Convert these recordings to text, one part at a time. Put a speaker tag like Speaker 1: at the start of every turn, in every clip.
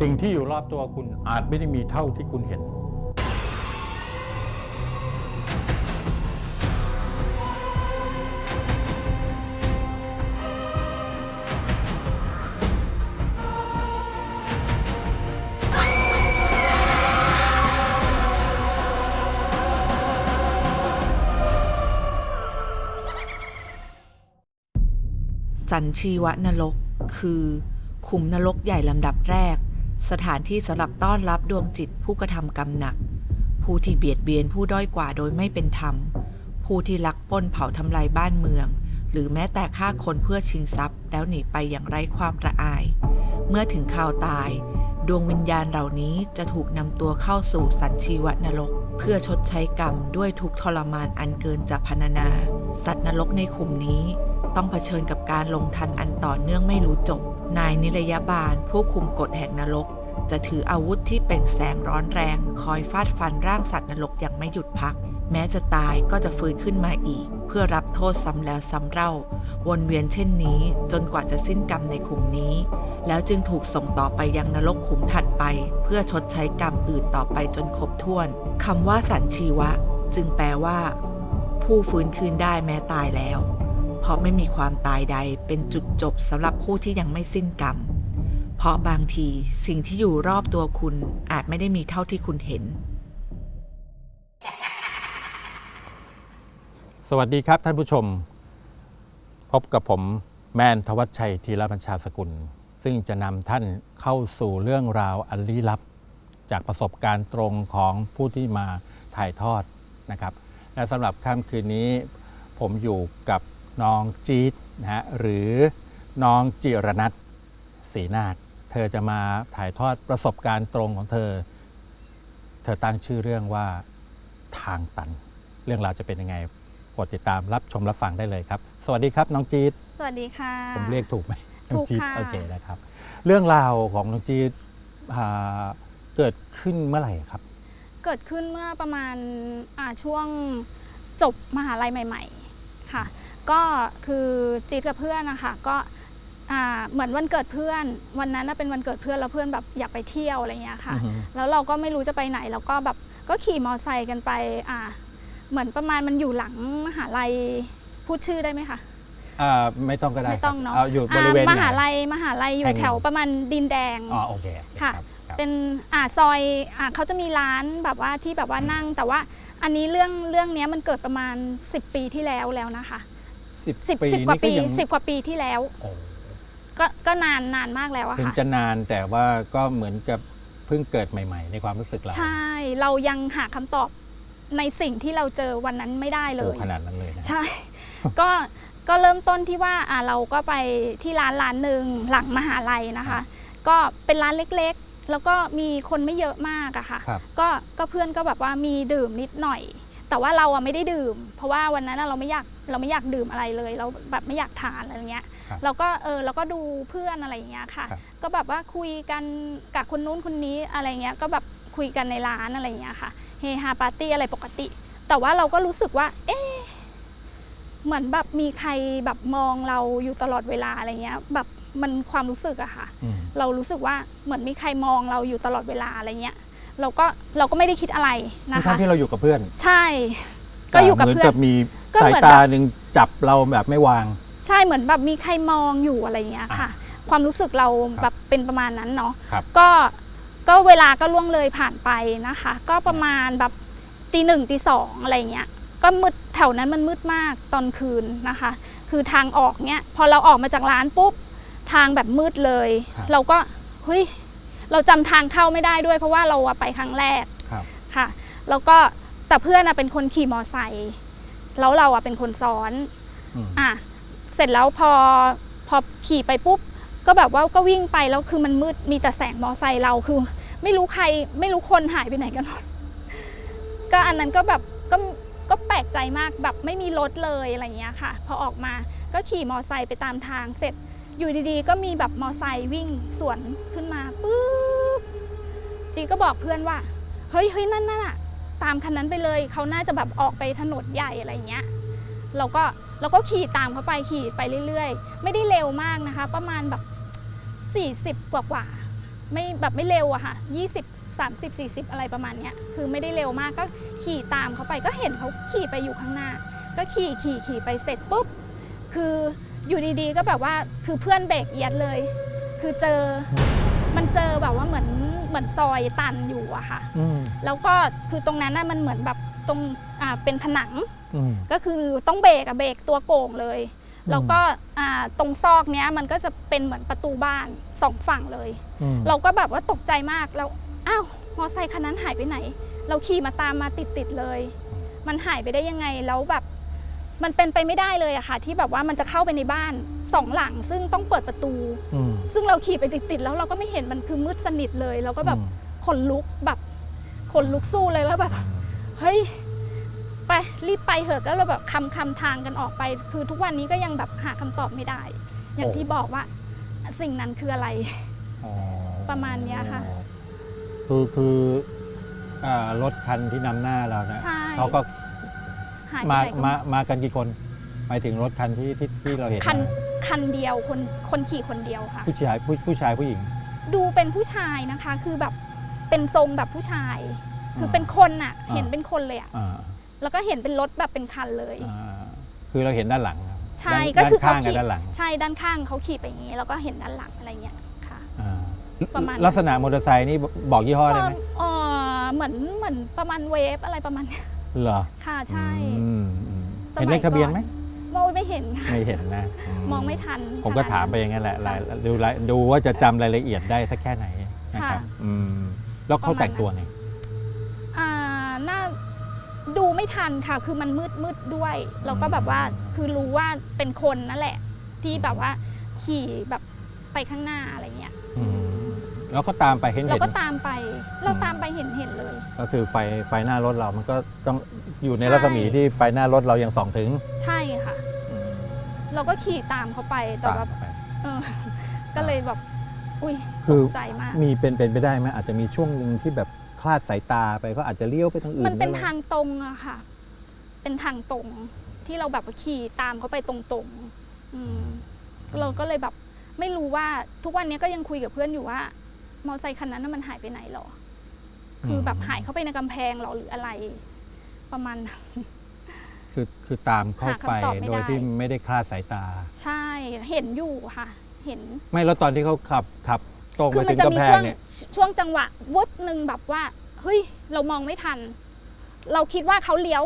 Speaker 1: สิ่งที่อยู่รอบตัวคุณอาจไม่ได้มีเท่าที่คุณเห็น
Speaker 2: สันชีวนรกคือขุมนรกใหญ่ลำดับแรก สถานที่สำหรับต้อนรับดวงจิตผู้กระทำกรรมหนัก ผู้ที่เบียดเบียนผู้ด้อยกว่าโดยไม่เป็นธรรม ผู้ที่ลักปล้นเผาทำลายบ้านเมือง หรือแม้แต่ฆ่าคนเพื่อชิงทรัพย์ แล้วหนีไปอย่างไร้ความระอาย เมื่อถึงข่าวตาย ดวงวิญญาณเหล่านี้จะถูกนำตัวเข้าสู่สันชีวนรก เพื่อชดใช้กรรมด้วยทุกทรมานอันเกินจะพรรณนา สัตว์นรกในขุมนี้ต้องเผชิญกับการลงทันอันต่อเนื่องไม่รู้จบ นายนิรยาบาลผู้คุมกฎแห่งนรก จะถืออาวุธที่เป็นแสงร้อนแรง คอยฟาดฟันร่างสัตว์นรกอย่างไม่หยุดพัก แม้จะตายก็จะฟื้นขึ้นมาอีก เพื่อรับโทษซ้ำแล้วซ้ำเล่า วนเวียนเช่นนี้จนกว่าจะสิ้นกรรมในขุมนี้ แล้วจึงถูกส่งต่อไปยังนรกขุมถัดไป เพื่อชดใช้กรรมอื่นต่อไปจนครบถ้วนคำว่าสันชีวะ จึงแปลว่า ผู้ฟื้นคืนได้แม้ตายแล้ว เพราะไม่มีความตายใดเป็นจุดจบสำหรับผู้ที่ยังไม่สิ้นกรรม เพราะบางทีสิ่งที่อยู่รอบตัวคุณอาจไม่ได้มีเท่าที่คุณเห็น
Speaker 1: สวัสดีครับท่านผู้ชม พบกับผมแมนทวัชชัยธีรบัญชาสกุล ซึ่งจะนำท่านเข้าสู่เรื่องราวอันลี้ลับ จากประสบการณ์ตรงของผู้ที่มาถ่ายทอดนะครับ และสำหรับค่ำคืนนี้ ผมอยู่กับน้องจี๊ดนะฮะหรือน้องจิรนัทศรีนาฏ เธอจะมาถ่ายทอดประสบการณ์ตรงของเธอ เธอตั้งชื่อเรื่องว่าทางตัน เรื่องราวจะเป็นยังไงโปรดติดตามรับชมรับฟังได้เลยครับ สวัสดีครับน้องจี๊ด
Speaker 3: สวัสดีค่ะ
Speaker 1: ผมเรียกถูกไหม
Speaker 3: ถูก
Speaker 1: น้องจี๊ด
Speaker 3: ค่ะ
Speaker 1: โอเคนะครับ เรื่องราวของน้องจี๊ดอ่าเกิดขึ้นเมื่อไหร่ครับ
Speaker 3: เกิดขึ้นเมื่อประมาณอ่าช่วงจบมหาลัยใหม่ ๆ ค่ะ ก็คือจีดกับเพื่อนนะคะก็อ่า เหมือนวันเกิดเพื่อน วันนั้นน่ะเป็นวันเกิดเพื่อนแล้วเพื่อนแบบอยากไปเที่ยวอะไรเงี้ยค่ะ
Speaker 1: อือฮึ
Speaker 3: แล้วเราก็ไม่รู้จะไปไหนเราก็แบบก็ขี่มอไซค์กันไปอ่าเหมือนประมาณมันอยู่หลังมหาลัยพูดชื่อได้ไหมคะ
Speaker 1: อ่าไม่ต้องก็ได้
Speaker 3: ไม่ต้อง
Speaker 1: ครับ
Speaker 3: เนาะ
Speaker 1: เอาอยู่บริเวณ
Speaker 3: อ่ามหา
Speaker 1: ไหน
Speaker 3: ลัยมหาลัยอ
Speaker 1: แห่
Speaker 3: ยู่
Speaker 1: ง
Speaker 3: แถวประมาณดินแดง
Speaker 1: อ๋อโอเคโอเค่ะ รับครับ
Speaker 3: เป็นอ่าซอยอ่าเขาจะมีร้านแบบว่าที่แบบว่านั่ง แต่ว่าอันนี้เรื่องเรื่องเนี้ยมันเกิดประมาณ 10 ปีที่แล้วแล้วนะคะ
Speaker 1: สิบ
Speaker 3: 10
Speaker 1: ปี
Speaker 3: 10กว่าปี
Speaker 1: นี่ก็ยัง
Speaker 3: 10 กว่าปีที่แล้ว
Speaker 1: โอ้
Speaker 3: ก็ก็นานนานมากแล้วอะ
Speaker 1: ถึง
Speaker 3: ค่ะ
Speaker 1: จะนานแต่ว่าก็เหมือนกับเพิ่งเกิดใหม่ ๆ ในความรู้สึกเรา
Speaker 3: ใช่เรายังหาคำตอบในสิ่งที่เราเจอวันนั้นไม่ได้เล
Speaker 1: โอ้
Speaker 3: ย
Speaker 1: ขนาดนั้นเลยนะ
Speaker 3: ใช่ ก็ก็เริ่มต้นที่ว่าอ่าเราก็ไปที่ร้านร้านหนึ่งหลังมหาลัยนะคะก็เป็นร้านเล็กๆ แล้วก็มีคนไม่เยอะมากอะค่ะ
Speaker 1: ครับ
Speaker 3: ก็ก็เพื่อนก็แบบว่ามีดื่มนิดหน่อย แต่ว่าเราอะไม่ได้ดื่ม เพราะว่าวันนั้นอะเราไม่อยาก เราไม่อยากดื่มอะไรเลย เราแบบไม่อยากทานอะไรเงี้ย
Speaker 1: ครับ
Speaker 3: เราก็เออเราก็ดูเพื่อนอะไรอย่างเงี้ยค่ะ
Speaker 1: ครับ
Speaker 3: ก็แบบว่าคุยกันกับคนนู้นคนนี้อะไรเงี้ยก็แบบคุยกันในร้านอะไรเงี้ยค่ะเฮฮาปาร์ตี้อะไรปกติ แต่ว่าเราก็รู้สึกว่า เอ๊ะเหมือนแบบมีใครแบบมองเราอยู่ตลอดเวลาอะไรเงี้ย แบบมันความรู้สึกอะค่ะ
Speaker 1: อืม
Speaker 3: เรารู้สึกว่าเหมือนมีใครมองเราอยู่ตลอดเวลาอะไรเงี้ยเราก็เราก็ไม่ได้คิดอะไรนะ
Speaker 1: ทั้
Speaker 3: คะ
Speaker 1: งที่เราอยู่กับเพื่อน
Speaker 3: ใช่ ก็อยู่กับ
Speaker 1: แต่เหมื
Speaker 3: เพื่อน
Speaker 1: กับมี
Speaker 3: ก็
Speaker 1: สา
Speaker 3: เห
Speaker 1: ย
Speaker 3: มือน
Speaker 1: ตาหนึ่งจับเราแบบไม่วาง
Speaker 3: ใช่เหมือนแบบมีใครมองอยู่อะไรเงี้ยค่ะ ความรู้สึกเรา
Speaker 1: ครับ
Speaker 3: แบบเป็นประมาณนั้นเนาะ
Speaker 1: ครับ
Speaker 3: ก็ก็เวลาก็ล่วงเลยผ่านไปนะคะ ก็ประมาณแบบตีหนึ่งตีสองอะไรเงี้ยก็มืดแถวนั้นมันมืดมากตอนคืนนะคะ คือทางออกเนี้ยพอเราออกมาจากร้านปุ๊บทางแบบมืดเลย
Speaker 1: ครับ
Speaker 3: เราก็เฮ้ยเราจำทางเข้าไม่ได้ด้วย เพราะว่าเราอะไปครั้งแรก
Speaker 1: ครับ
Speaker 3: ค่ะ แล้วก็แต่เพื่อนอะเป็นคนขี่มอไซค์ แล้วเราอะเป็นคนซ้อน
Speaker 1: อืม
Speaker 3: อะเสร็จแล้วพอพอขี่ไปปุ๊บ ก็แบบว่าก็วิ่งไปแล้วคือมันมืดมีแต่แสงมอไซค์เราคือ ไม่รู้ใครไม่รู้คนหายไปไหนกันหมดก็อันนั้นก็แบบก็ก็แปลกใจมากแบบไม่มีรถเลยอะไรเงี้ยค่ะ พอออกมาก็ขี่มอไซค์ไปตามทางเสร็จ อยู่ดีๆ ก็มีแบบมอไซค์วิ่งสวนขึ้นมาปุ๊บจีก็บอกเพื่อนว่า เฮ้ยเฮ้ยนั่นน่ะ ตามคันนั้นไปเลย เขาน่าจะแบบออกไปถนนใหญ่อะไรเงี้ย เราก็เราก็ขี่ตามเขาไปขี่ไปเรื่อยๆ ไม่ได้เร็วมากนะคะ ประมาณแบบ 40 กว่ากว่าไม่แบบไม่เร็วอะค่ะ 20 30 40 อะไรประมาณเนี้ย คือไม่ได้เร็วมากก็ขี่ตามเขาไปก็เห็นเขาขี่ไปอยู่ข้างหน้า ก็ขี่ขี่ขี่ไปเสร็จปุ๊บ คืออยู่ดีๆ ก็แบบว่าคือเพื่อนเบรกเอียดเลย คือเจอมันเจอแบบว่าเหมือน เหมือนซอยตันอยู่อะค่ะ
Speaker 1: อืม
Speaker 3: แล้วก็คือตรงนั้นน่ะมันเหมือนแบบตรงอ่าเป็นผนัง
Speaker 1: อืม
Speaker 3: ก็คือต้องเบรกอะเบรกตัวโก่งเลย
Speaker 1: อืม
Speaker 3: แล้วก็อ่าตรงซอกเนี้ยมันก็จะเป็นเหมือนประตูบ้านสองฝั่งเลย
Speaker 1: อืม
Speaker 3: เราก็แบบว่าตกใจมากแล้วอ้าวมอไซค์คันนั้นหายไปไหน เราขี่มาตามมาติดติดๆเลย มันหายไปได้ยังไงแล้วแบบมันเป็นไปไม่ได้เลยอะค่ะ ที่แบบว่ามันจะเข้าไปในบ้าน สองหลังซึ่งต้องเปิดประตู
Speaker 1: อืม
Speaker 3: ซึ่งเราขี่ไปติดๆแล้วเราก็ไม่เห็นมันคือมืดสนิทเลย เราก็แบบ
Speaker 1: อืม
Speaker 3: ขนลุกแบบขนลุกสู้เลยแล้วแบบเฮ้ยไปรีบไปเถอะก็เราแบบคำคำทางกันออกไป คือทุกวันนี้ก็ยังแบบหาคำตอบไม่ได้ อย่างที่บอกว่าสิ่งนั้นคืออะไร
Speaker 1: อ๋อ
Speaker 3: ประมาณเนี้ยค่ะ
Speaker 1: คือคืออ่ารถคันที่นำหน้าเรานะ
Speaker 3: ใช่
Speaker 1: เขาก็
Speaker 3: หายไป
Speaker 1: มา
Speaker 3: ไหนก็
Speaker 1: มามากันกี่คนหมายถึงรถคันที่ที่ที่เราเห็น
Speaker 3: คัน
Speaker 1: นะ
Speaker 3: คันเดียวคนคนขี่คนเดียวค่ะ
Speaker 1: ผู้ชายผู้ผู้ชายผู้หญิง
Speaker 3: ดูเป็นผู้ชายนะคะ คือแบบเป็นทรงแบบผู้ชาย คือเป็นคนอะ
Speaker 1: อ่า
Speaker 3: เห็นเป็นคนเลยอะ
Speaker 1: อ่า
Speaker 3: แล้วก็เห็นเป็นรถแบบเป็นคันเลย
Speaker 1: อ่าคือเราเห็นด้านหลังครับ
Speaker 3: ใช่
Speaker 1: ด้าน
Speaker 3: ก็คือ
Speaker 1: ด้านข้าง
Speaker 3: เขาขี่
Speaker 1: กับด้านหลัง
Speaker 3: ใช่ด้านข้างเขาขี่ไปอย่างนี้ แล้วก็เห็นด้านหลังอะไรเงี้ยค่ะ
Speaker 1: อ่า
Speaker 3: ประมาณนั้น
Speaker 1: ลักษณะมอเตอร์ไซค์นี่บอกยี่ห้อได้ไหม
Speaker 3: เอ่อเหมือนเหมือนประมาณเวฟอะไรประมาณเนี้ย
Speaker 1: เหรอ
Speaker 3: ค่ะใช่
Speaker 1: อืมอืม
Speaker 3: สมัย
Speaker 1: เห็นเลขทะเบียนไหม
Speaker 3: มองไม่เห็นค่ะ
Speaker 1: ไม่เห็นนะ
Speaker 3: มองไม่ทัน
Speaker 1: ผมก็
Speaker 3: ขนด
Speaker 1: ถามไปอย่างนั้นแหละรายดูรายดูว่าจะจำรายละเอียดได้สักแค่ไหนนะครับ
Speaker 3: ค่ะ
Speaker 1: อืมแล้วเขา
Speaker 3: ประมาณ
Speaker 1: แต่งตัวไง
Speaker 3: อ่าน่าดูไม่ทันค่ะ คือมันมืดมืดด้วยแล้วก็แบบว่าคือรู้ว่าเป็นคนนั่นแหละ ที่แบบว่าขี่แบบไปข้างหน้าอะไรเงี้ย
Speaker 1: อืมแล้วก็ตามไปเห็น
Speaker 3: เรา
Speaker 1: เห็น
Speaker 3: ก็ตามไป เรา
Speaker 1: อืม
Speaker 3: ตามไปเห็นเห็นเลย
Speaker 1: ก็คือไฟไฟหน้ารถเรามันก็ต้องอยู่ใน
Speaker 3: ใช่
Speaker 1: รัศมีที่ไฟหน้ารถเรายังส่องถึง
Speaker 3: ใช่ค่ะเราก็ขี่ตามเขาไปแต่
Speaker 1: ตาม
Speaker 3: ว่า
Speaker 1: ไป
Speaker 3: เออ ก็เลยแบบอุ้ย
Speaker 1: คื
Speaker 3: ต
Speaker 1: อ
Speaker 3: กใจมาก
Speaker 1: มีเป็นเป็นไปได้ไหมอาจจะมีช่วงหนึ่งที่แบบคลาดสายตาไปก็อาจจะเลี้ยวไปทางอื่น
Speaker 3: มันเป็น
Speaker 1: แล้ว
Speaker 3: ทางตรงอะค่ะ เป็นทางตรงที่เราแบบว่าขี่ตามเขาไปตรงๆอืมเราก็เลยแบบไม่รู้ว่าทุกวันนี้ก็ยังคุยกับเพื่อนอยู่ว่า มอเตอร์ไซคันนั้นน่ะมันหายไปไหนหรอ คือแบบหายเข้าไปในกำแพงเหรอหรืออะไร ประมาณนั้น
Speaker 1: คือคือตามเข้าไป
Speaker 3: หาคำตอบไม่ได้
Speaker 1: โดยที่ไม่ได้คลาดสายตา
Speaker 3: ใช่เห็นอยู่ค่ะ เห็น
Speaker 1: ไม่แล้วตอนที่เขาขับขับตรง
Speaker 3: คื
Speaker 1: ไป
Speaker 3: อมั
Speaker 1: ถึง
Speaker 3: จะ
Speaker 1: กำ
Speaker 3: มี
Speaker 1: แพ
Speaker 3: ช่ว
Speaker 1: ง
Speaker 3: ง
Speaker 1: เนี่ย
Speaker 3: ช่วงจังหวะวุบหนึ่งแบบว่าเฮ้ยเรามองไม่ทัน เราคิดว่าเขาเลี้ยว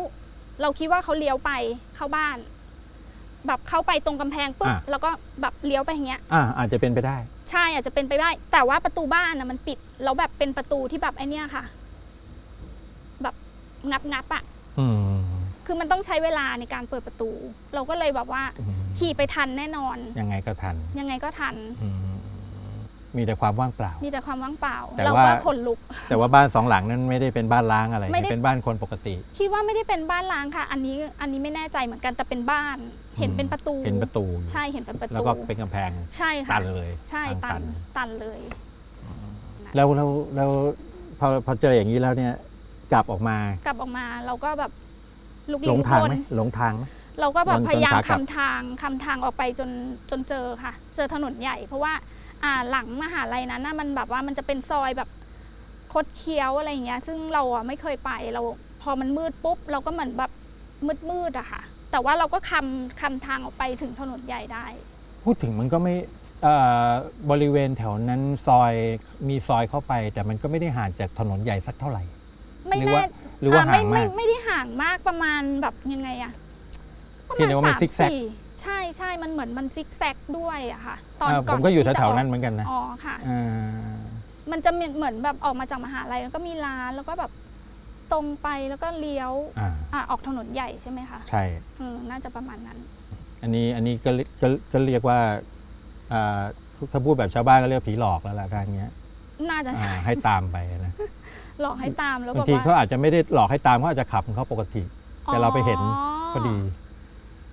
Speaker 3: เราคิดว่าเขาเลี้ยวไปเข้าบ้าน แบบเข้าไปตรงกำแพงปุ๊บแล้วก็แบบเลี้ยวไปอย่างเงี้ย
Speaker 1: อ่าอาจจะเป็นไปได้
Speaker 3: ใช่อาจจะเป็นไปได้ แต่ว่าประตูบ้านนะมันปิดแล้วแบบเป็นประตูที่แบบไอเนี้ยค่ะ แบบงับงับๆอะ
Speaker 1: อืม
Speaker 3: คือมันต้องใช้เวลาในการเปิดประตู เราก็เลยแบบว่า
Speaker 1: อืม
Speaker 3: ขี่ไปทันแน่นอน
Speaker 1: ยังไงก็ทัน
Speaker 3: ยังไงก็ทัน
Speaker 1: อืมมีแต่ความว่างเปล่า
Speaker 3: มีแต่ความว่างเปล่า
Speaker 1: แต่
Speaker 3: เรา
Speaker 1: ว่า
Speaker 3: ก็ขนลุก
Speaker 1: แต่ว่าบ้านสองหลังนั้นไม่ได้เป็นบ้านล้างอะไร
Speaker 3: ไม่ได้
Speaker 1: เป็นบ้านคนปกติ
Speaker 3: คิดว่าไม่ได้เป็นบ้านล้างค่ะ อันนี้อันนี้ไม่แน่ใจเหมือนกันแต่เป็นบ้าน เห็นเป็นประตู
Speaker 1: เห็นประตู
Speaker 3: ใช่เห็นเป็นประตู
Speaker 1: แล้วก็เป็นกำแพง
Speaker 3: ใช่ค่ะ
Speaker 1: ตันเลย
Speaker 3: ใช่
Speaker 1: ทาง
Speaker 3: ตันตันเลย
Speaker 1: แล้วแล้วแล้วพอพอเจออย่างนี้แล้วเนี่ย กลับออกมา
Speaker 3: กลับออกมาเราก็แบบลุก
Speaker 1: ห
Speaker 3: ลี้
Speaker 1: ลง
Speaker 3: ลุก
Speaker 1: ทาง
Speaker 3: ล
Speaker 1: ไหม
Speaker 3: น
Speaker 1: หลงทางไหม
Speaker 3: เราก็แบบ
Speaker 1: จน
Speaker 3: พยายาม
Speaker 1: จนขากลับ
Speaker 3: คำทางคำทางออกไปจนจนเจอค่ะ เจอถนนใหญ่ เพราะว่าอ่าหลังมหาลัยนั้นนะมันแบบว่ามันจะเป็นซอยแบบคดเคี้ยวอะไรอย่างเงี้ย ซึ่งเราอะไม่เคยไปเรา พอมันมืดปุ๊บ เราก็เหมือนแบบมืดมืดๆอะค่ะ แต่ว่าเราก็คำคำทางออกไปถึงถนนใหญ่ได้
Speaker 1: พูดถึงมันก็ไม่เอ่อบริเวณแถวนั้นซอยมีซอยเข้าไป แต่มันก็ไม่ได้ห่างจากถนนใหญ่สักเท่าไหร่
Speaker 3: ไม่
Speaker 1: หรือ
Speaker 3: แน่
Speaker 1: ว่าหรือว่า
Speaker 3: อ่
Speaker 1: ห่าง
Speaker 3: ไม่
Speaker 1: มาก
Speaker 3: ไม่ไม่ได้ห่างมากประมาณแบบยังไงอะประ
Speaker 1: เพียง
Speaker 3: มาณ
Speaker 1: แต่ว่ามัน
Speaker 3: สาม
Speaker 1: ซิกแซก
Speaker 3: สี่ใช่ใช่มันเหมือนมันซิกแซกด้วยอะค่ะ ตอน
Speaker 1: อ่า
Speaker 3: ก่
Speaker 1: ผ
Speaker 3: อน
Speaker 1: มก็อยู่
Speaker 3: ที่จะ
Speaker 1: แถวๆนั้นเหมือนกันนะ
Speaker 3: อ๋อค่ะ
Speaker 1: อ่า
Speaker 3: มันจะเหมือนเหมือนแบบออกมาจากมหาลัยแล้วก็มีร้านแล้วก็แบบ ตรงไปแล้วก็เลี้ยว
Speaker 1: อ่า
Speaker 3: อะออกถนนใหญ่ใช่ไหมคะ
Speaker 1: ใช่
Speaker 3: อืมน่าจะประมาณนั้น
Speaker 1: อันนี้อันนี้ก็เรียก็ก็เรียกว่าอ่าถ้าพูดแบบชาวบ้านก็เรียกผีหลอกแล้วล่ะทางเนี้ย
Speaker 3: น่าจะ
Speaker 1: อ่า
Speaker 3: ใช่
Speaker 1: ให้ตามไปนะ
Speaker 3: หลอกให้ตามแล้ว
Speaker 1: บา
Speaker 3: แบ
Speaker 1: ง
Speaker 3: บ
Speaker 1: ที
Speaker 3: ว่า
Speaker 1: เขาอาจจะไม่ได้หลอกให้ตามเขาอาจจะขับของเขาปกติ แต่เราไปเห็นพอดี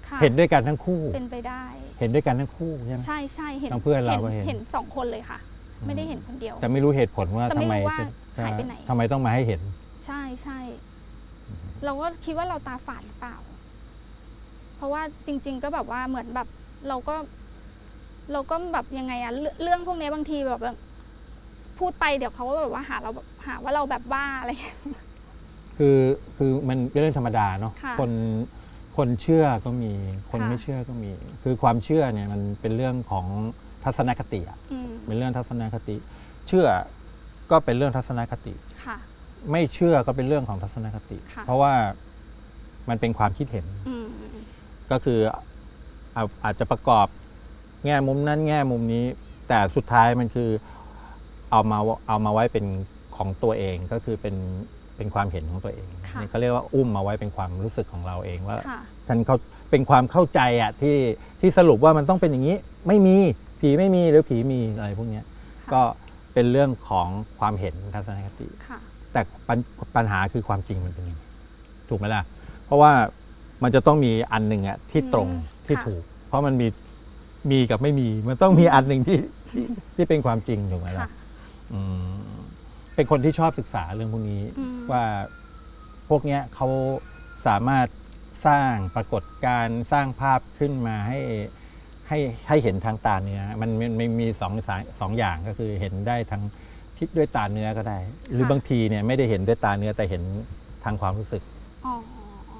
Speaker 3: ค่ะ
Speaker 1: เห็นด้วยกันทั้งคู่
Speaker 3: เป็นไปได้
Speaker 1: เห็นด้วยกันทั้งคู่ใช่ไหม
Speaker 3: ใช่ใช่เห็น
Speaker 1: ทั้งเพื่อนเราก็เห็น
Speaker 3: เห็นสองคนเลยค่ะ ไม่ได้เห็นคนเดียว
Speaker 1: แต่ไม่รู้เหตุผลว่า
Speaker 3: แต่
Speaker 1: ทำ
Speaker 3: ไม่
Speaker 1: ไม
Speaker 3: รู้ว่า
Speaker 1: จะ
Speaker 3: หายไปไหน
Speaker 1: ทำไมต้องมาให้เห็น
Speaker 3: ใช่ใช่เราก็คิดว่าเราตาฝาดหรือเปล่า เพราะว่าจริง ๆ ก็แบบว่าเหมือนแบบเราก็ เราก็แบบยังไงอะเรื่องเรื่องพวกนี้บางทีแบบ พูดไปเดี๋ยวเขาก็แบบว่าหาเราแบบหาว่าเราแบบบ้าอะไรอย่างเงี้ย
Speaker 1: คือคือมันเป็นเรื่องธรรมดาเนาะ
Speaker 3: ค่ะ
Speaker 1: คนคนเชื่อก็มีคน
Speaker 3: ค่ะ
Speaker 1: ไม่เชื่อก็มี คือความเชื่อเนี่ยมันเป็นเรื่องของทัศนคติอะ
Speaker 3: อืม
Speaker 1: เป็นเรื่องทัศนคติ เชื่อก็เป็นเรื่องทัศนคติ
Speaker 3: ค่ะ
Speaker 1: ไม่เชื่อก็เป็นเรื่องของทัศนคติ
Speaker 3: ค่ะ
Speaker 1: เพราะว่ามันเป็นความคิดเห็น
Speaker 3: อืม
Speaker 1: ก็คือเอาอาจจะประกอบแง่มุมนั้นแง่มุมนี้ แต่สุดท้ายมันคือเอามาเอามาไว้เป็นของตัวเองก็คือเป็นเป็นความเห็นของตัวเอง
Speaker 3: ค่ะ
Speaker 1: นี่เขาเรียกว่าอุ้มมาไว้เป็นความรู้สึกของเราเองว่า
Speaker 3: ค่ะ
Speaker 1: ฉันเขาเป็นความเข้าใจอะที่ที่สรุปว่ามันต้องเป็นอย่างนี้ ไม่มีผีไม่มีหรือผีมีอะไรพวกเนี้ย
Speaker 3: ค่ะ
Speaker 1: ก็เป็นเรื่องของความเห็นทัศนคติ
Speaker 3: ค่ะ
Speaker 1: แต่ปัญปัญหาคือความจริงมันเป็นยังไงถูกไหมล่ะ เพราะว่ามันจะต้องมีอันหนึ่งอะที่ตรง
Speaker 3: อืม
Speaker 1: ที่
Speaker 3: ค่ะ
Speaker 1: ถูก เพราะมันมีมีกับไม่มี มันต้องมีอันหนึ่งที่ที่ที่เป็นความจริงถูกไหมล่ะ
Speaker 3: ค่ะ
Speaker 1: อืมเป็นคนที่ชอบศึกษาเรื่องพวกนี้
Speaker 3: อืม
Speaker 1: ว่าพวกเนี้ยเขาสามารถสร้างปรากฏการณ์สร้างภาพขึ้นมาให้ให้ให้เห็นทางตาเนื้อมันมันมันมีสองสายสองอย่างก็คือเห็นได้ทั้ง คิดด้วยตาเนื้อก็ได้ หรือบางทีเนี่ยไม่ได้เห็นด้วยตาเนื้อแต่เห็นทางความรู้สึก
Speaker 3: อ๋อ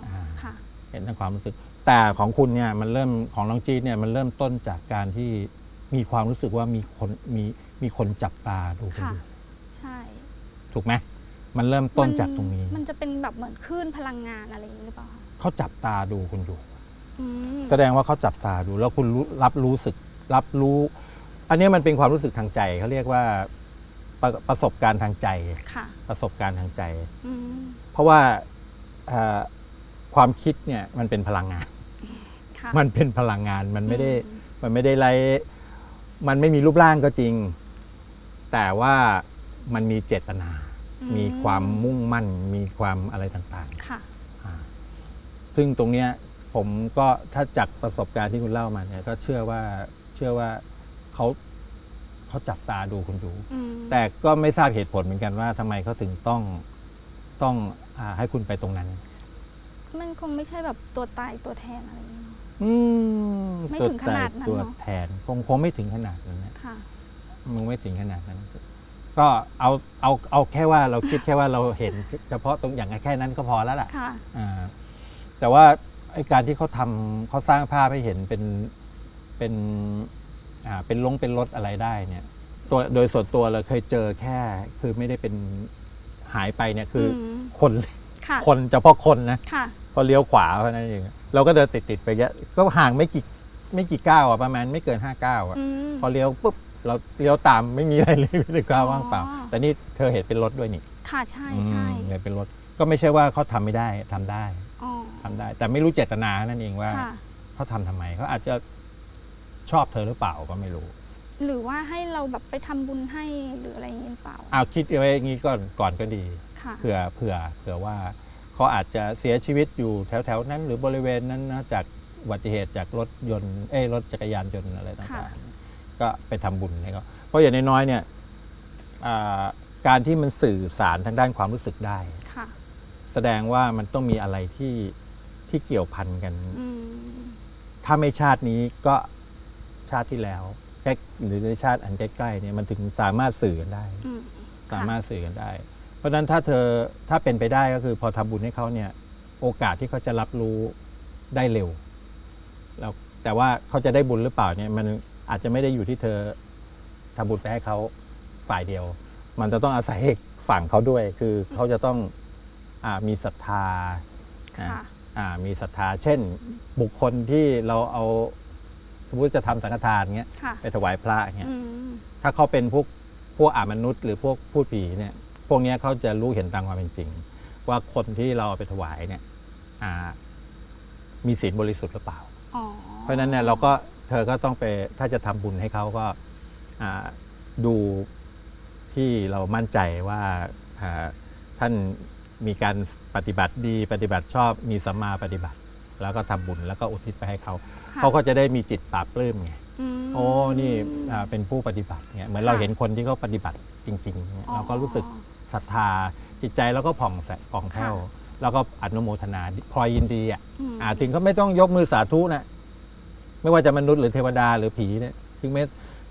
Speaker 1: อ่า
Speaker 3: ค่ะ
Speaker 1: เห็นทางความรู้สึก แต่ของคุณเนี่ยมันเริ่มของน้องจีดเนี่ยมันเริ่มต้นจากการที่มีความรู้สึกว่ามีคนมีมีคนจับตาดูคุณ
Speaker 3: ค่ะ
Speaker 1: อยู่
Speaker 3: ใช่
Speaker 1: ถูกไหมมันเริ่มต้นจากตรงนี้
Speaker 3: มันจะเป็นแบบเหมือนคลื่นพลังงานอะไรอย่างนี้หรือเปล่าคะ
Speaker 1: เขาจับตาดูคุณอยู่
Speaker 3: อืม
Speaker 1: แสดงว่าเขาจับตาดูแล้วคุณรู้รับรู้สึก รับรู้ อันเนี้ยมันเป็นความรู้สึกทางใจเขาเรียกว่า ประประสบการณ์ทางใจ
Speaker 3: ค่ะ
Speaker 1: ประสบการณ์ทางใจ
Speaker 3: อืม
Speaker 1: เพราะว่าเอ่อความคิดเนี่ยมันเป็นพลังงาน
Speaker 3: ค่ะ
Speaker 1: มันเป็นพลังงานมันไม่ได้
Speaker 3: อื
Speaker 1: มันไม่ได้ไรมันไม่มีรูปร่างก็จริง แต่ว่ามันมีเจตนา
Speaker 3: อื
Speaker 1: มีความมุ่งมั่น มีความอะไรต่าง
Speaker 3: ค่ะ
Speaker 1: ๆอ่าซึ่งตรงเนี้ยผมก็ถ้าจากประสบการณ์ที่คุณเล่ามาเนี่ยก็เชื่อว่าเชื่อว่าเขา เขาจับตาดูคุณอยู่
Speaker 3: อืม
Speaker 1: แต่ก็ไม่ทราบเหตุผลเหมือนกันว่าทำไมเขาถึงต้องต้องอาให้คุณไปตรงนั้น
Speaker 3: มันคงไม่ใช่แบบตัวตายตัวแทนอะไรอย่างนี้เนอะ
Speaker 1: อืม
Speaker 3: ไม่ถึงขนาดนั้น
Speaker 1: ตัว
Speaker 3: เนอะ
Speaker 1: แทนคงคงไม่ถึงขนาดนั้นนะ
Speaker 3: ค่ะ
Speaker 1: มึงไม่ถึงขนาดนั้น ก็เอาเอาเอาแค่ว่าเราคิดแค่ว่าเราเห็นเฉพาะตรงอย่างแค่นั้นก็พอแล้วล่ะ
Speaker 3: ค่ะ
Speaker 1: อ่าแต่ว่าไอการที่เขาทำเขาสร้างภาพให้เห็นเป็นเป็น อ่าเป็นลงเป็นรถอะไรได้เนี่ยตัวโดยส่วนตัวเราเคยเจอแค่ คือไม่ได้เป็นหายไปเนี่ยคืออ
Speaker 3: ม
Speaker 1: คน
Speaker 3: ค่ะ
Speaker 1: คนเฉพาะคนนะ
Speaker 3: ค่ะ
Speaker 1: พอเลี้ยวขวาเพราะนั้นเองเราก็เดินติดติดๆไปเยอะก็ห่างไม่กี่ไม่กี่ก้าวอะประมาณไม่เกินห้าก้าวอะ
Speaker 3: อืม
Speaker 1: พอเลี้ยวปุ๊บเราเลี้ยวตามไม่มีอะไรเลยไม่ได้ก้าวว่างเปล่า
Speaker 3: อ๋อ
Speaker 1: แต่นี่เธอเห็นเป็นรถด้วยนี่
Speaker 3: ค่ะใช่ใช่
Speaker 1: อืมเห็นเป็นรถก็ไม่ใช่ว่าเขาทำไม่ได้ทำได้
Speaker 3: อ๋อ
Speaker 1: ทำได้ แต่ไม่รู้เจตนานั่นเองว่า
Speaker 3: ค่ะ
Speaker 1: เขาทำทำไมเขาอาจจะ ชอบเธอหรือเปล่าก็ไม่รู้
Speaker 3: หรือว่าให้เราแบบไปทำบุญให้หรืออะไรอย่างนี้หรือเปล่า
Speaker 1: เอาคิดไว้อย่างนี้ก่อนก่อนก็ดี
Speaker 3: ค่ะ
Speaker 1: เผื่อเผื่อเผื่อว่าเขาอาจจะเสียชีวิตอยู่แถวแถวๆนั้นหรือบริเวณนั้นนะจากอุบัติเหตุจากรถยนต์เอ้ยรถจักรยานยนต์อะไรต่างๆก็ไปทำบุญให้เขาเพราะอย่างน้อยๆเนี่ยอ่าการที่มันสื่อสารทางด้านความรู้สึกได้
Speaker 3: ค่ะ
Speaker 1: แสดงว่ามันต้องมีอะไรที่ที่เกี่ยวพันกัน
Speaker 3: อืม
Speaker 1: ถ้าไม่ชาตินี้ก็ ชาติที่แล้วใกล้หรือในชาติอันใกล้ๆเนี่ยมันถึงสามารถสื่อกันได้
Speaker 3: อืม
Speaker 1: สามารถสื่อกันได้ เพราะฉะนั้นถ้าเธอถ้าเป็นไปได้ก็คือพอทำบุญให้เขาเนี่ยโอกาสที่เขาจะรับรู้ได้เร็วแล้วแต่ว่าเขาจะได้บุญหรือเปล่าเนี่ยมันอาจจะไม่ได้อยู่ที่เธอทำบุญไปให้เขาฝ่ายเดียว มันจะต้องอาศัยฝั่งเขาด้วยคือเขาจะต้องอามีศรัทธา
Speaker 3: ค่ะ
Speaker 1: อ่าอ่ามีศรัทธาเช่น บุคคลที่เราเอา สมมติจะทำสังฆทานเงี้ย
Speaker 3: ค่ะ
Speaker 1: ไปถวายพระเงี้ย
Speaker 3: อืม
Speaker 1: ถ้าเขาเป็นพวกพวกอามนุษย์ หรือพวกพูดผีเนี่ยพวกเนี้ยเขาจะรู้เห็นตามความเป็นจริง ว่าคนที่เราเอาไปถวายเนี่ยอ่ามีศีลบริสุทธิ์หรือเปล่า
Speaker 3: อ๋อ
Speaker 1: เพราะฉะนั้นเนี่ยเราก็เธอก็ต้องไปถ้าจะทำบุญให้เขาก็อ่าดูที่เรามั่นใจว่าอ่าท่านมีการปฏิบัติดี ปฏิบัติชอบมีสัมมาปฏิบัติ แล้วก็ทำบุญแล้วก็อุทิศไปให้เขา
Speaker 3: ค่ะ
Speaker 1: เขาก็จะได้มีจิตปราบปลื้มไง
Speaker 3: ม
Speaker 1: โอ้นี่อ่าเป็นผู้ปฏิบัติเนี่ยเหมือน
Speaker 3: ค่ะ
Speaker 1: เราเห็นคนที่เขาปฏิบัติจริงๆเนี่ย
Speaker 3: อ๋อ
Speaker 1: เราก็รู้สึกศรัทธาจิตใจเราก็ผ่องใสผ่องแผ้ว
Speaker 3: ค่ะ
Speaker 1: แล้วก็อนุโมทนาพลอยยินดีอะ
Speaker 3: อืม
Speaker 1: อ่าถึงเขาไม่ต้องยกมือสาธุนะไม่ว่าจะมนุษย์หรือเทวดาหรือผีเนี่ยถึงแม้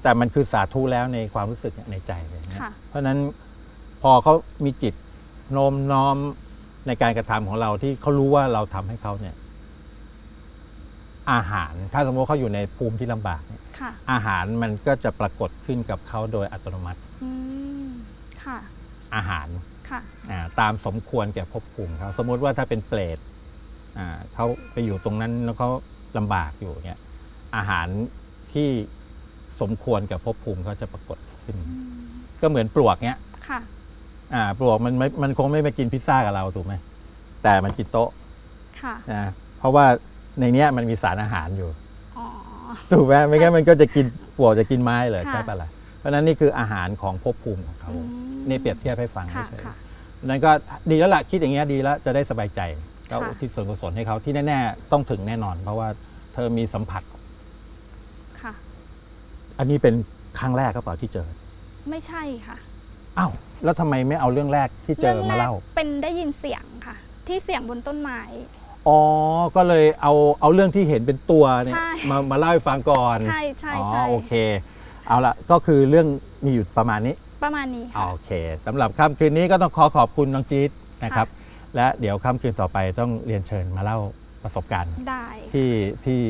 Speaker 1: แต่มันคือสาธุแล้วในความรู้สึกในใจเลยนะ
Speaker 3: ค่ะ
Speaker 1: เพราะฉะนั้นพอเขามีจิตโน้มน้อมในการกระทำของเราที่เขารู้ว่าเราทำให้เขาเนี่ย อาหาร ถ้าสมมติเขาอยู่ในภูมิที่ลำบากเนี่ย
Speaker 3: ค่ะ
Speaker 1: อาหารมันก็จะปรากฏขึ้นกับเขาโดยอัตโนมัติ
Speaker 3: อืมค่ะ
Speaker 1: อาหาร
Speaker 3: ค่ะ
Speaker 1: อ่าตามสมควรแก่ภพภูมิเขาสมมุติว่าถ้าเป็นเปรตอ่าเขาไปอยู่ตรงนั้นแล้วเขาลำบากอยู่เนี่ยอาหารที่สมควรแก่ภพภูมิเขาจะปรากฏขึ้น
Speaker 3: อืม
Speaker 1: ก็เหมือนปลวกเนี้ย
Speaker 3: ค่ะ
Speaker 1: อ่าปลวกมันไม่มันคงไม่มากินพิซซ่ากับเราถูกไหมแต่มันกินโต๊ะ
Speaker 3: ค่ะ
Speaker 1: นะเพราะว่า ในเนี้ยมันมีสารอาหารอยู่
Speaker 3: อ๋อ
Speaker 1: ถูกไหมไม่งั้นมันก็จะกินปลวกจะกินไม้เลย
Speaker 3: ค่ะ
Speaker 1: ใช่ปะล่ะเพราะฉะนั้นนี่คืออาหารของภพภูมิของเขา
Speaker 3: อืม
Speaker 1: นี่เปรียบเทียบให้ฟัง
Speaker 3: ค่ะ
Speaker 1: เฉยๆ
Speaker 3: ค่ะ
Speaker 1: นั้นก็ดีแล้วล่ะคิดอย่างเงี้ยดีแล้วจะได้สบายใจก็
Speaker 3: ค่ะ
Speaker 1: อุที่ส่วนกุศลให้เขาที่แน่ๆต้องถึงแน่นอน เพราะว่าเธอมีสัมผัส
Speaker 3: ค่ะ
Speaker 1: อันนี้เป็นครั้งแรกก็เปล่าที่เจอ
Speaker 3: ไม่ใช่ค่ะ
Speaker 1: อ้าวแล้วทำไมไม่เอาเรื่องแรกที่เจอมาเล่า
Speaker 3: รื่องแรกเป็นได้ยินเสียงค่ะ ที่เสียงบนต้นไม้
Speaker 1: อ๋อ ก็เลยเอาเอาเรื่องที่เห็นเป็นตัวเนี่ย
Speaker 3: ใช่
Speaker 1: มามาเล่าให้ฟังก่อน
Speaker 3: ใช่ใช่
Speaker 1: อ๋อ
Speaker 3: ใช่
Speaker 1: โอเค เอาละก็คือเรื่องมีอยู่ประมาณนี้
Speaker 3: ประมาณนี้ค่ะ
Speaker 1: โอเคสำหรับค่ำคืนนี้ก็ต้องขอขอบคุณน้องจี๊ดนะครับ และเดี๋ยวค่ำคืนต่อไปต้องเรียนเชิญมาเล่าประสบการณ์
Speaker 3: ได้
Speaker 1: ที่ที่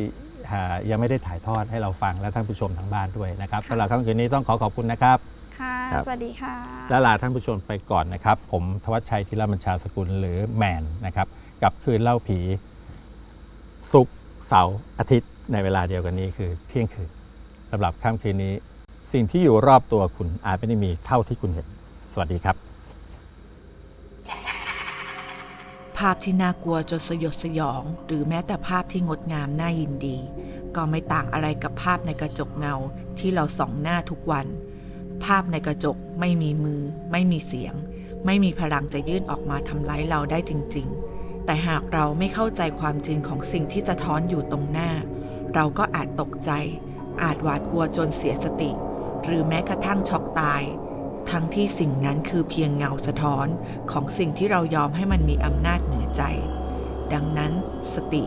Speaker 1: อ่ายังไม่ได้ถ่ายทอดให้เราฟังและท่านผู้ชมทางบ้านด้วยนะครับ
Speaker 3: ค่ะ
Speaker 1: สำหรับค่ำคืนนี้ต้องขอขอบคุณนะครับ
Speaker 3: ค่ะ
Speaker 1: ครับ
Speaker 3: สวัสดีค่ะ
Speaker 1: และลาท่านผู้ชมไปก่อนนะครับ ผมทวัชชัยธีรบัญชาสกุลหรือแมนนะครับ กับคืนเล่าผีศุกเสาร์อาทิตย์ในเวลาเดียวกันนี้คือเที่ยงคืนสำหรับค่ำคืนนี้ สิ่งที่อยู่รอบตัวคุณอาจไม่ได้มีเท่าที่คุณเห็น สวัสดีครับ
Speaker 2: ภาพที่น่ากลัวจนสยดสยอง หรือแม้แต่ภาพที่งดงามน่ายินดี ก็ไม่ต่างอะไรกับภาพในกระจกเงาที่เราส่องหน้าทุกวัน ภาพในกระจกไม่มีมือ ไม่มีเสียง ไม่มีพลังจะยื่นออกมาทำร้ายเราได้จริง ๆ แต่หากเราไม่เข้าใจความจริงของสิ่งที่สะท้อนอยู่ตรงหน้า เราก็อาจตกใจ อาจหวาดกลัวจนเสียสติ หรือแม้กระทั่งช็อกตาย ทั้งที่สิ่งนั้นคือเพียงเงาสะท้อนของสิ่งที่เรายอมให้มันมีอำนาจเหนือใจ ดังนั้นสติ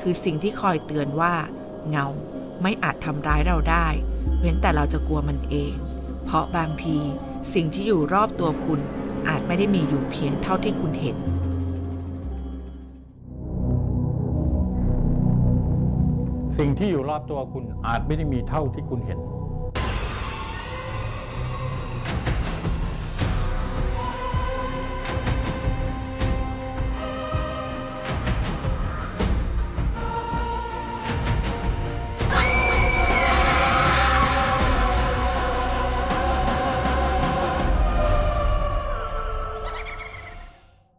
Speaker 2: คือสิ่งที่คอยเตือนว่า เงาไม่อาจทำร้ายเราได้ เว้นแต่เราจะกลัวมันเอง เพราะบางทีสิ่งที่อยู่รอบตัวคุณอาจไม่ได้มีอยู่เพียงเท่าที่คุณเห็น
Speaker 1: สิ่งที่อยู่รอบตัวคุณอาจไม่ได้มีเท่าที่คุณเห็น